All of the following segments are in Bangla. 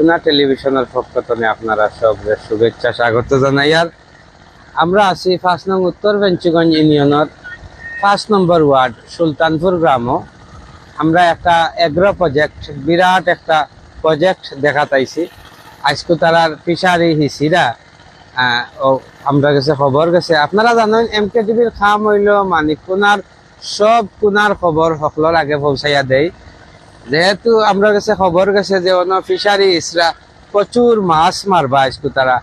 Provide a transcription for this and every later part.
মানিকুনা টেলিভিশনের পক্ষ থেকে আপনারা সবরে শুভেচ্ছা, স্বাগত জানাই। আর আমরা আছি পাঁচ নং উত্তর বেঞ্চিগঞ্জ ইউনিয়নের পাঁচ নম্বর ওয়ার্ড, সুলতানপুর গ্রাম। আমরা একটা এগ্রো প্রজেক্ট বিরাট একটা প্রজেক্ট দেখাতাইছি আজকে তারার ফিশারি হিসিরা ও আমরা কাছে খবর গেছে আপনারা জানেন এম কে টিভির খাম হইল মানিকুনার সব কুনার খবর সকলের আগে পৌঁছাইয়া দেয়। যেহেতু আমরা কাছে খবর গেছে যে অন্য ফিশারি ইসরা প্রচুর মাছ মারবা আজকে তারা।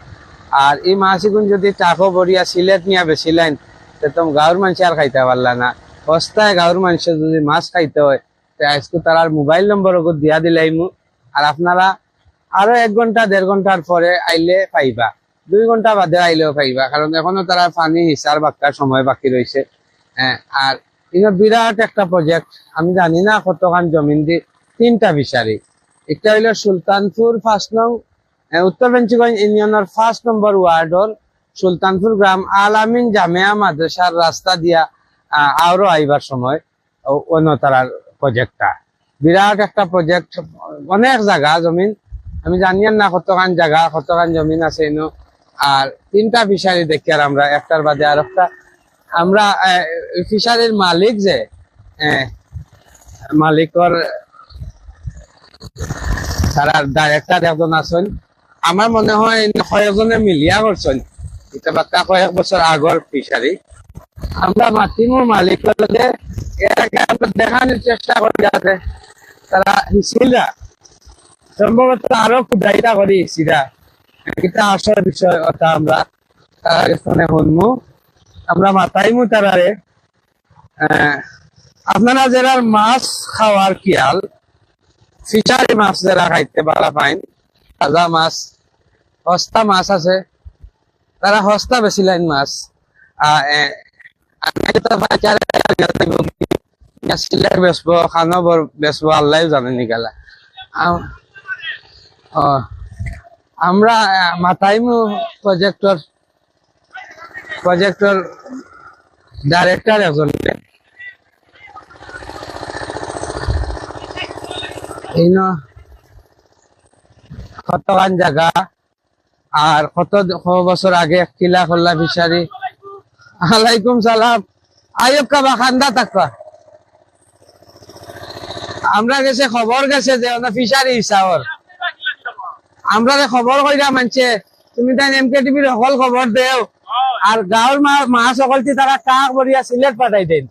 আর এই মাছ এগুন যদি টাকো বড়িয়া সিলেট নিয়ে বেছিলেন তো গাঁর মানুষ আর খাইতে পারলা না। সস্তায় গাঁর মানুষের যদি মাছ খাইতে হয় তো আজকে মোবাইল নম্বর দিয়া দিলাই মু আর আপনারা আরও এক ঘণ্টা দেড় ঘণ্টার পরে আইলে পাইবা দুই ঘণ্টা বাদে আইলেও পাইবা কারণ এখনও তারা পানি হিসার বাক্কার সময় বাকি রয়েছে হ্যাঁ, আর ইনো বিরাট একটা প্রজেক্ট আমি জানি না কতখান জমিন দি তিনটা বিচারি একটা হইল সুলতানপুর ফার্স্ট নং উত্তর বেঞ্চিগঞ্জ ইউনিয়নের ফার্স্ট নম্বর ওয়ার্ডর, সুলতানপুর গ্রাম আলামিন জামিয়া মাদ্রাসার রাস্তা দিয়া আরও আইবার সময়, ও- অন্য তারার প্রজেক্টটা বিরাট একটা প্রজেক্ট অনেক জায়গা জমিন, আমি জানি না কতখান জায়গা, কতখান জমিন আছে ইনো আর তিনটা ফিশারি দেখি আর আমরা, একটার বাদে আর একটা। আমরা ফিশারির মালিক যে মালিকর তারা ডাইরেক্টর একজন আছেন। আমার মনে হয় কয়েকজনে মিলিয়া করছেন কয়েক বছর আগর ফিশারি আমরা মাতিমু মালিক দেখানোর চেষ্টা করি যাতে তারা হিসিলরা সম্ভবত আরও খুদাইটা করি হিসিরা এটা বিষয় ওটা আমরা আমরা মাতাইমু তারারে আপনারা যারা মাছ খাওয়ার খেয়াল ফিশারি মাছ যারা খাইতে পারা পাইন তাজা মাছ সস্তা মাছ আছে। তারা সস্তা বেশি লাইন মাছ। এটা বেচবো খানো আল্লাহ জানে নিকালা আম- আমরা আহ, মাথাইমু প্রজেক্টর প্রজেক্টর ডাইরেক্টর একজন এই ন কতখান জায়গা আর কত বছর আগে কিলা খোল্লা ফিসারি আলাইকুম সালাম। আয়ব কাবা খান্দা থাকবা। আমরা গেছে খবর গেছে যে ফিসারি হিসাবর আমরা খবর কইরা মানছে তুমি তাই এমকে টিভির সকল খবর দেও। আর গাঁৱৰ মা মাছ সকলটি তারা কাক বরিয়া সিলেট পাঠাই দেন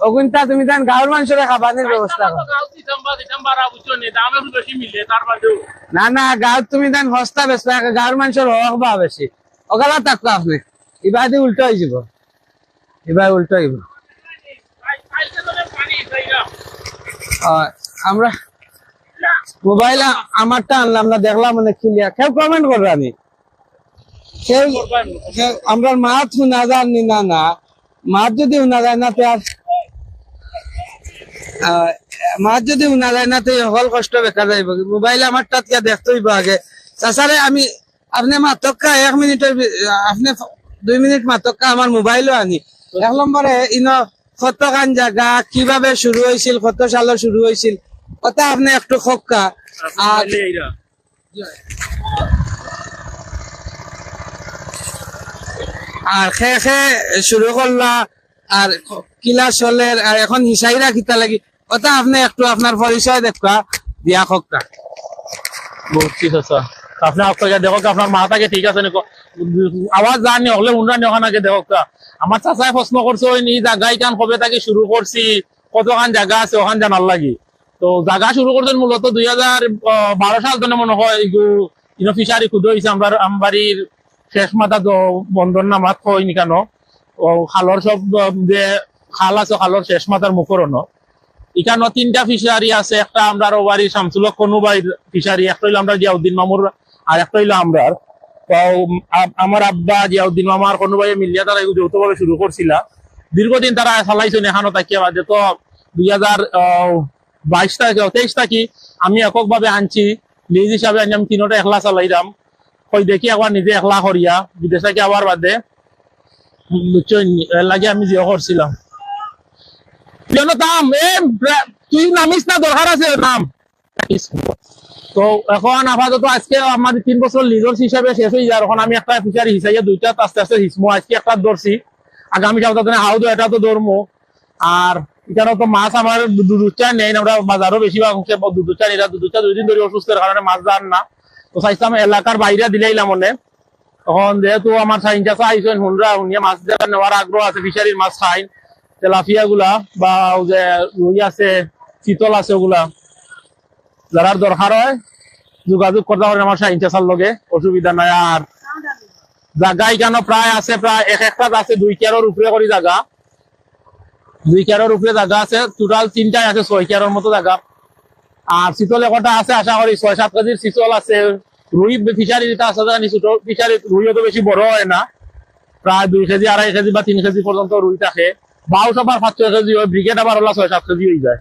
এ অগুনটা তুমি গাঁৱৰ মানুষরে খাবানের ব্যবস্থা না না তুমি সস্তা মানুষের বেশি আপনি এবার দিয়ে উল্টো হয়ে যাব। এবার উল্টো হইব আমরা মোবাইল আমারটা আনলাম না, দেখলাম মানে ক্লিয়ার কেউ কমেন্ট করবে আমি। আমরা মাছ শোনা যাননি না না। মাছ যদি শোনা যায় না, তো আর মাছ যদি শোনা যায় না তো সকল কষ্ট বেকার যাইব, মোবাইল আমার তাতকে দেখতে হইব আগে। তাছাড়া আমি, আপনি মাতক্কা এক মিনিটের আপনি দুই মিনিট মাতক্কা আমার মোবাইলও আনি। এক নম্বরে, ইন কতখান জায়গা কীভাবে শুরু হয়েছিল কত সালে শুরু হয়েছিল কথা আপনি একটু খক্কা। আর আর খে খে শুরু করলা আর কিলা আর এখন হিসাইরা কিতা লাগি? ওটা আপনি একটু আপনার পরিচয় দেখা দিয়া খক্কা বলছি চাচা আপনি আপনাকে দেখো আপনার মাথাকে ঠিক আছে আওয়াজ জানি হলে আমার চাচাই প্রশ্ন করছে নি জায়গায় কান কবে থেকে শুরু করছি কতখান জায়গা আছে ওখান জানার লাগি তো জায়গা শুরু করছেন মূলত দুই হাজার বারো সাল ধরে মনে হয় ফিশারি খুদ হয়েছে আমার আমবাড়ির শেষ মাথা তো বন্দর নামাত হয়নি কেন খালর সব যে খাল আছে খালর শেষ মাথার মুখরণ এখানে তিনটা ফিশারি আছে, একটা আমরা বাড়ি শামসুলক কনুবাই ফিশারি একটা হইল আমরা জিয়াউদ্দিন মামুর আর একটা হইল আমরার আমার আব্বা জিয়াউদ্দিন মামা আর কনুবাই মিলিয়া তারা যৌথভাবে শুরু করছিল দীর্ঘদিন তারা চালাইছেন এখানো তাকিয়া বাদে। তো দুই হাজার বাইশ তারিখ তেইশ তারিখ আমি এককভাবে আনছি। লিজ হিসাবে আনি আমি তিনটা একলা চালাইলাম কই দেখি একবার নিজে একলা করিয়া বিদেশ থেকে আবার বাদে আজকে আগামী আর এখানে তো মাছ আমার দুধুচা নেই আমরা বাজারও বেশিরভাগ দুধুচা নেই দুধুচা দুই দিন ধরে অসুস্থের কারণে মাছ দান না। তো চাইছিলাম এলাকার বাইরে দিলেইলাম মনে তখন যেহেতু আমার সাইন চাষা আইসেন হুনরা, হুনিয়া মাছ দেওয়ার নেওয়ার আগ্রহ আছে, ফিশারির মাছ খাইন তেলাফিয়া গুলা বা যে রুই আছে, চিতল আছে ওগুলা যারা দরকার হয়, যোগাযোগ করতে পারেন আমার সাইন চাষার লগে, অসুবিধা নাই। আর জায়গা এখানে প্রায় আছে, প্রায় এক একটা আছে দুই কেয়ারের উপরে করে জায়গা দুই কেয়ারের উপরে জায়গা আছে টোটাল তিনটাই আছে, ছয় কেয়ারের মতো জায়গা আর শীতল একটা আছে, আশা করি ছয় সাত কেজির শীতল আছে। রুই ফিশারি যেটা ছোট ফিশারি রুইও তো বেশি বড় হয় না। প্রায় দুই কেজি, আড়াই কেজি বা তিন কেজি পর্যন্ত রুই থাকে। বাউ সবার পাঁচ ছয় কেজি হয়, ব্রিগেড আবার হলো ছয় সাত কেজি হয়ে যায়।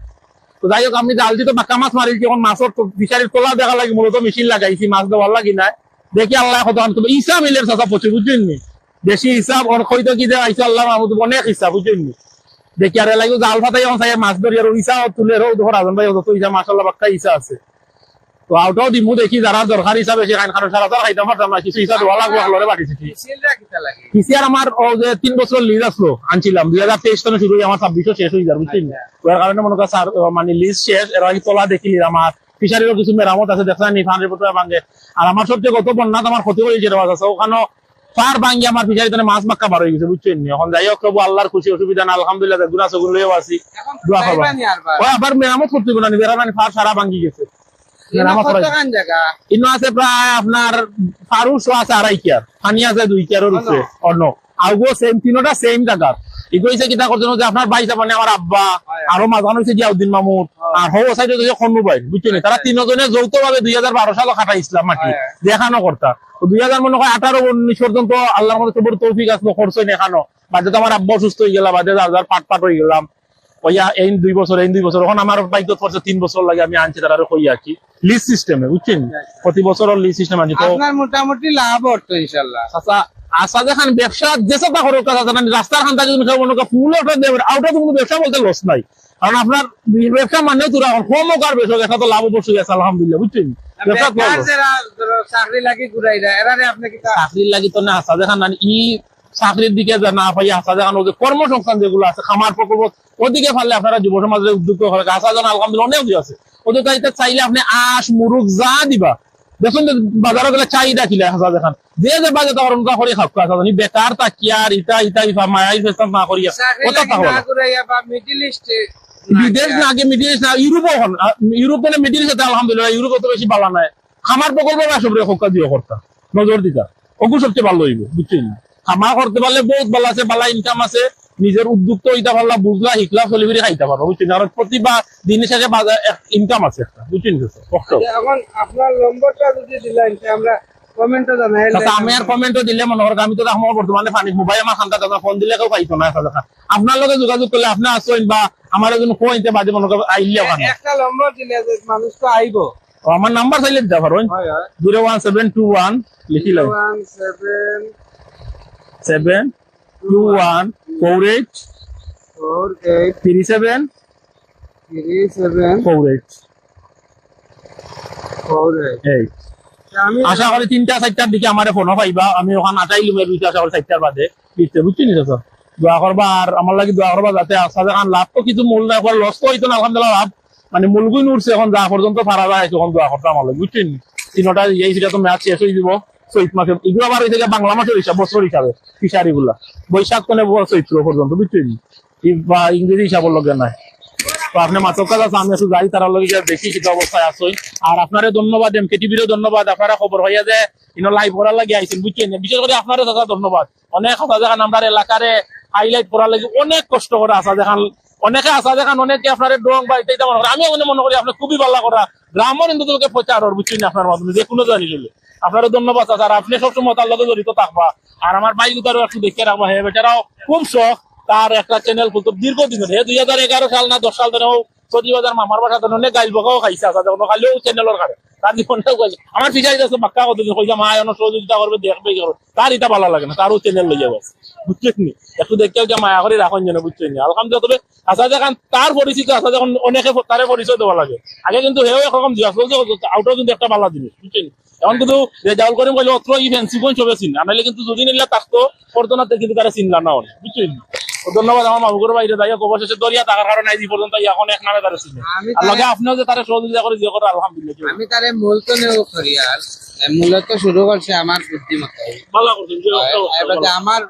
তো যাই হোক, আমি বাক্কা মাছ মারি যখন মাছের ফিশারির তোলা দেখা লাগে, মূলত মেশিন লাগাইছি, মাছ দেওয়ার লাগি না দেখি আল্লাহ কত আনতো ইসা মিলের চাষা প্রচুর বুঝছেন বেশি হিসাব ওর কি দেওয়া আইসা আল্লাহ মাহমুদ অনেক হিসাব বুঝছেন দেখি আর লাগবে জাল ফাটাই চাই মাছ ধরি আর ইসা তুলে রো ধর ভাই তো ইসা মাসাল্লাহ ইসা আছে। তো আউটাও দিমু দেখি যারা দরকার হিসাবে সারা খাইতে পারতাম না কিছু কিতা আমার ও যে তিন বছর লিজ আসলো আনছিলাম দুই হাজার তেইশ শুরু আমার ছাব্বিশও শেষ হয়ে যাবে বুঝছেন ওর কারণে মনে কর স্যার মানে লিজ শেষ এর আগে তোলা দেখিলি আমার ফিশারিরও কিছু মেরামত আছে নি ফান্ডের ভাঙে আর আমার সবচেয়ে বন্যা আমার ক্ষতি হয়েছে মাছ আছে ওখানে পার ভাঙ্গি আমার মাছ বাক্কা বার হয়ে গেছে বুঝছেন এখন যাই হোক প্রভু আল্লাহর খুশি অসুবিধা না আলহামদুলিল্লাহ গুণা লইও আছি দোয়া করবা। আবার মেরামত করতে না বেড়া মানে ফার সারা ভাঙ্গি গেছে ইনো আছে প্রায় আপনার ফারুশো আছে আড়াই কিয়ার পানি আছে দুই কিয়ারের উপরে অন্য। আউগো সেম তিনোটা সেম জায়গা ইগো হইছে কিতা করছেন যে আপনার বাইসা মানে আমার আব্বা আরও মাঝখানে হইছে জিয়াউদ্দিন মামুদ আর হো সাইডে হইছে খন্নু ভাই বুঝছেন? তারা তিনজনে যৌথ ভাবে দুই হাজার বারো সালে খাটা ইসলাম মাটি। দেখানো কর্তা। দুই হাজার মনে হয় আঠারো উনিশ পর্যন্ত আল্লাহর মধ্যে তৌফিক আসলো খরচ দেখানো বাদে তো আমার আব্বা অসুস্থ হয়ে গেলাম বাদে যার পাট পাট হয়ে গেলাম। ওইয়া এই দুই বছর এই দুই বছর এখন আমার বাইক পড়ছে তিন বছর লাগে আমি আনছি তারা কইয়া কি? লিজ সিস্টেমে বুঝছেন? প্রতি বছর লিজ সিস্টেম আনছি। তো মোটামুটি লাভ হতো ইনশাল্লাহ আচ্ছা আসা দেখান ব্যবসা যেসব আছে মানে রাস্তার খান থাকে তুমি মনে করো ফুল ওটা দেবে আউটা তুমি ব্যবসা বলতে লস নাই। কারণ আপনার ব্যবসা মানে তোরা হোক আর বেশি এটা তো লাভ অবশ্যই আছে আলহামদুলিল্লাহ বুঝছেন? চাকরি লাগি ঘুরাই এরারে আপনি কি চাকরির লাগি তো না আসা দেখান ই চাকরির দিকে যা না পাই আসা ওই যে কর্মসংস্থান যেগুলো আছে খামার প্রকল্প ওদিকে ফাললে আপনারা যুব সমাজের উদ্যোগ করে আসা জানা আলহামদুলিল্লাহ অনেক দিয়ে আছে। ওদের চাইতে চাইলে আপনি আশ মুরুখ যা দিবা। দেখুন বাজারে গেলে চাহিদা খিলে আসা দেখান। যে যে বাজে তখন ওটা করে জানি বেকার ইটা ইফা মায়াই না করিয়া ওটা তাহলে না বিদেশ না আগে মিডিল ইস্ট না ইউরোপ এখন ইউরোপ মানে মিডিল ইস্ট আলহামদুলিল্লাহ ইউরোপ তো বেশি ভালো নাই। খামার প্রকল্প বা সব হোকা দিয়ে করতা। নজর দিতা। ওগু সবচেয়ে ভালো হইব বুঝছেন? খামার করতে পারলে বহুত ভালো আছে ভালো ইনকাম আছে। নিজের উদ্যোগ তো হইতা পারলা বুঝলা শিখলা চলিবিরি খাইতে পারব বুঝছেন আর প্রতিভা দিনের শেষে ইনকাম আছে একটা বুঝছেন কষ্ট। এখন আপনার নম্বরটা যদি দিলেন আমরা আচ্ছা, আমি আর কমেন্টও দিলে মনে করেন আমি তো আমার বর্তমানে পানি মোবাইল আমার খান্তা ফোন দিলে কেউ পাইতো না আসলে আপনার লগে যোগাযোগ করলে আপনি আসবেন বা আমার একজন কইতে বাদে মনে করেন আইলে একটা নম্বর দিলে মানুষ তো আইব আমার নাম্বার চাইলে দিতে হয় zero one seven two one লিখি লাগে one seven two one four eight four eight three seven three seven four eight four eight আশা করি তিনটা চারটার দিকে আমার ফোনও পাইবা। আমি ওখানে আটাই লুমের ভিতরে আশা করি চারটার বাদে। দিতে বুঝছি নি তো? দোয়া করবা আর আমার লাগি দোয়া করবা যাতে আসা দেখান লাভ তো কিছু মূল না করে লস তো হইতো না আলহামদুলিল্লাহ লাভ। মানে মূলগুই উঠছে এখন যা পর্যন্ত পারা যায় তখন দোয়া করতে আমার লাগে। বুঝছেন তিনটা এই সেটা তো ম্যাচ শেষ হয়ে দিব চৈত মাসে, এগুলো আবার গিয়ে বাংলা মাসের হিসাব, বছর হিসাবে ফিশারি গুলা বৈশাখ মানে চৈত্র পর্যন্ত, বুঝছেন? বা ইংরেজি হিসাবের লগে নাই। তো আপনি মাতক কাজ আছে, আমি একটু যাই তার দেখি সেটা অবস্থায় আসই আর আপনারে ধন্যবাদ, এম কেটিভিরও ধন্যবাদ, আপনারা খবর হইয়া যে ইনো লাইভ করার লাগে আইছেন, বুঝছেন? বিশেষ করে আপনারে দাদা ধন্যবাদ। অনেক কথা দেখান আমরা এলাকারে হাইলাইট করার লাগে, অনেক কষ্ট করে আসা দেখান অনেকে আসা দেখান অনেকে আপনার ড্রং বা এটা মনে করে আমি মনে করি, আপনি খুবই ভালো করা। গ্রামের হিন্দুদেরকে প্রচার বুঝছেন আপনার মাধ্যমে, যে কোনো জানি আপনারও ধন্যবাদ আছে আর আপনি সবসময় তার লগে জড়িত থাকবা। আর আমার বাইক উতারও একটু দেখে রাখবা। হে বেচারাও খুব শখ। তার একটা চ্যানেল খুলতো দীর্ঘদিনের। হে দুই হাজার এগারো সাল না, দশ সাল ধরে সজি বাজার মামার বাসা ধরে অনেক গাইল বকাও খাইছে আসা যখন খালিও চ্যানেলের কারে তার জীবনটা কইছে। আমার ফিচারি আছে কত মা সহযোগিতা করবে, দেখবে কি করবে? তার এটা ভালো লাগে না। তারও চ্যানেল লইয়া বস বুঝছেন একটু দেখতে মায়া করে রাখুন যেন বুঝছেন আলহামদুলিল্লাহ, তবে আসা যখন তার পরিচিত আসা যখন অনেকে তারে পরিচয় দেওয়া লাগে। আগে কিন্তু হেও একরকম দিয়া আউটও কিন্তু একটা ভালো জিনিস। বুঝছেন এখন কিন্তু রেজাউল করিম কইলে অত্র ই চিন আনাইলে কিন্তু যদি নিলে থাকতো করতোনাতে কিন্তু তারা চিনলা না বুঝছেন? ধন্যবাদ আমার মামুগুর বাইরে যাই খবর শেষে দরিয়া থাকার কারণে এই পর্যন্ত এখন এক নামে তারা চিনে আর লগে আপনিও যে তারা সহযোগিতা করে দিয়ে করে আলহামদুলিল্লাহ। আমি তারে মূলত নেব করি আর মূলত শুরু করছে আমার বুদ্ধিমত্তা। ভালো করছেন যে এবার আমার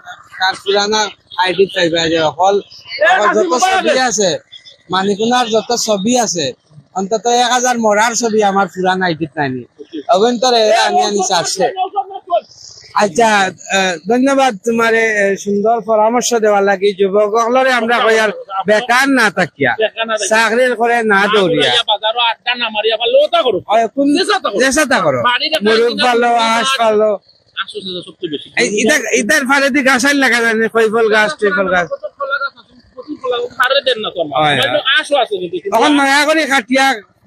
পুরানা আইডি চাইবে যে হল যত ছবি আছে মানিকুনার যত ছবি আছে অন্তত এক হাজার মরার ছবি আমার পুরান আইডিত নাইনি। অভ্যন্তরে আনি আনি চাচ্ছে আচ্ছা ধন্যবাদ তোমার সুন্দর পরামর্শ দেওয়ার লাগি। যুবকসকলরে আমরা কই আর বেকার না থাকিয়া চাকরির করে না দৌড়িয়া। চেষ্টা করো। মুরুখ পালো তোমার- পালো। ইটার ফারে দি গাছাই লাগা যায় না কৈফল গাছ। গাছ গাছ আছে, গাছ, তখন নয়া করে কাটিয়া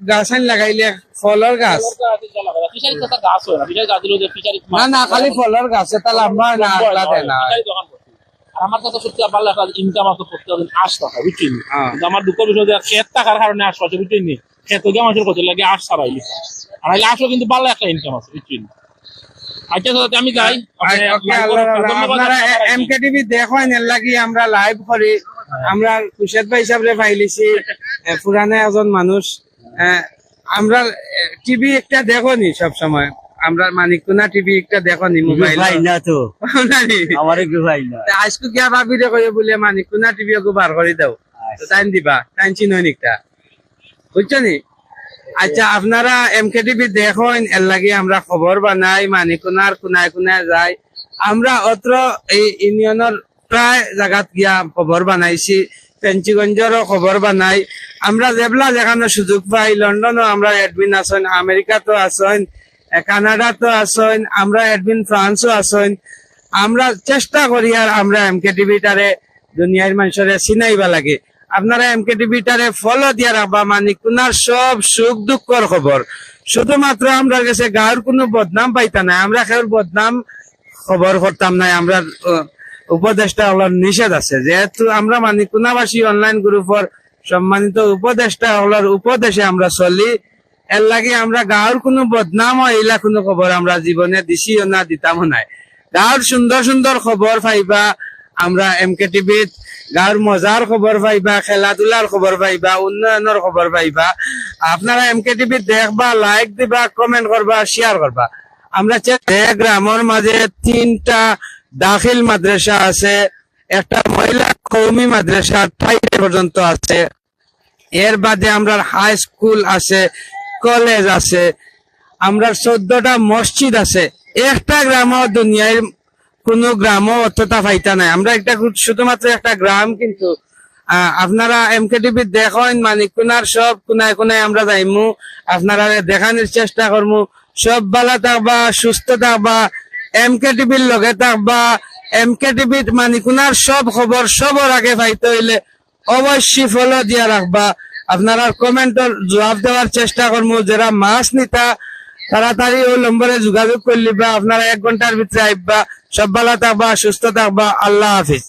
গাছাই লাগাইলে ফলের গাছ। গাছ। গাছ হয় না, গাছ না খালি ফলের গাছ এটা লম্বা না না। ফিশারি দোকান করছি। আর আমার কাছে সত্যি ভালো একটা ইনকাম আছে প্রত্যেকদিন আশ টাকা বুঝছেন? হ্যাঁ। আমার দুঃখ বিষয় যে খেত টাকার কারণে আশ আছে বুঝছেন খেত গিয়ে মানুষের কত লাগে আশ ছাড়াইলি আর এই কিন্তু ভালো একটা ইনকাম আছে বুঝছেন? আচ্ছা দাদা, আমি যাই। আপনারা টিভি দেখেন এর লাগি আমরা লাইভ করি। আমরা কুশেদ ভাই হিসাবে পাইলিছি পুরানা একজন মানুষ। আমরা টিভি একটা দেখো নি সব সময় আমরা মানিকুনা টিভি একটা দেখো নি মোবাইল। না তো। আমার ভাই না। আজকে কিয়া ভাবি রে কই বলে মানিকুনা টিভি ওকে বার করে দাও? টাইম দিবা টাইম চিনো নিকটা বুঝছ নি? আচ্ছা আপনারা এম কে টিভি দেখেন এর লাগে আমরা খবর বানাই মানিকুনার কোনায় কোনায় যাই আমরা অত্র এই ইউনিয়নের প্রায় জায়গাত গিয়া খবর বানাইছি। পেঞ্চিগঞ্জেরও খবর বানাই। আমরা যেবলা যেখানে সুযোগ পাই লন্ডনও আমরা এডমিন আছেন আমেরিকাতো আছেন এ, কানাডাতো আছেন আমরা এডমিন ফ্রান্সও আছেন। আমরা চেষ্টা করি আর আমরা এম কে টিভিটারে দুনিয়ার মানুষের চিনাইবা লাগে। আপনারা এম কে টিভিটারে ফলো দিয়া রাখবা মানে কোনার সব সুখ দুঃখর খবর শুধুমাত্র আমরা কাছে গাঁর কোনো বদনাম পাইতা নাই আমরা কেউ বদনাম খবর করতাম নাই আমরা উপদেষ্টা হলার নিষেধ আছে। যেহেতু আমরা কোনাবাসী অনলাইন গ্রুপের সম্মানিত উপদেষ্টা হলার উপদেশে আমরা চলি, এর লাগে আমরা গাঁর কোনো বদনাম এইলা কোনো খবর আমরা জীবনে না নাই। গাঁর সুন্দর সুন্দর খবর পাইবা আমরা এম কে টিভিত গাঁর মজার খবর পাইবা খেলাধুলার খবর পাইবা উন্নয়নের খবর পাইবা। আপনারা এম কে টিভিত দেখবা লাইক দিবা কমেন্ট করবা শেয়ার করবা আমরা গ্রামের মাঝে তিনটা দাখিল মাদ্রাসা আছে, একটা মহিলা কৌমি মাদ্রাসা ফাইভ পর্যন্ত আছে। এর বাদে আমরা হাই স্কুল আছে কলেজ আছে, আমরা চোদ্দটা মসজিদ আছে। একটা গ্রাম দুনিয়ার কোন গ্রাম অতটা পাইতা নাই। আমরা একটা শুধুমাত্র একটা গ্রাম কিন্তু আপনারা এম কে টিভি দেখেন মানে কোনার সব কোনায় কোনায় আমরা যাইমু। আপনারা দেখানোর চেষ্টা করমু। সব ভালো থাকবা, সুস্থ থাকবা। এম কে টিভির লগে থাকবা এম কে টিভিত মানিকুনার কোনার সব খবর সবর আগে পাইতে হইলে অবশ্যই ফলো দিয়া রাখবা আপনারা কমেন্টর জবাব দেওয়ার চেষ্টা করব যারা মাছ নিতা তাড়াতাড়ি ওই নম্বরে যোগাযোগ করলিবা আপনারা এক ঘণ্টার ভিতরে আইবা সব ভালো থাকবা, সুস্থ থাকবা, আল্লাহ হাফিজ।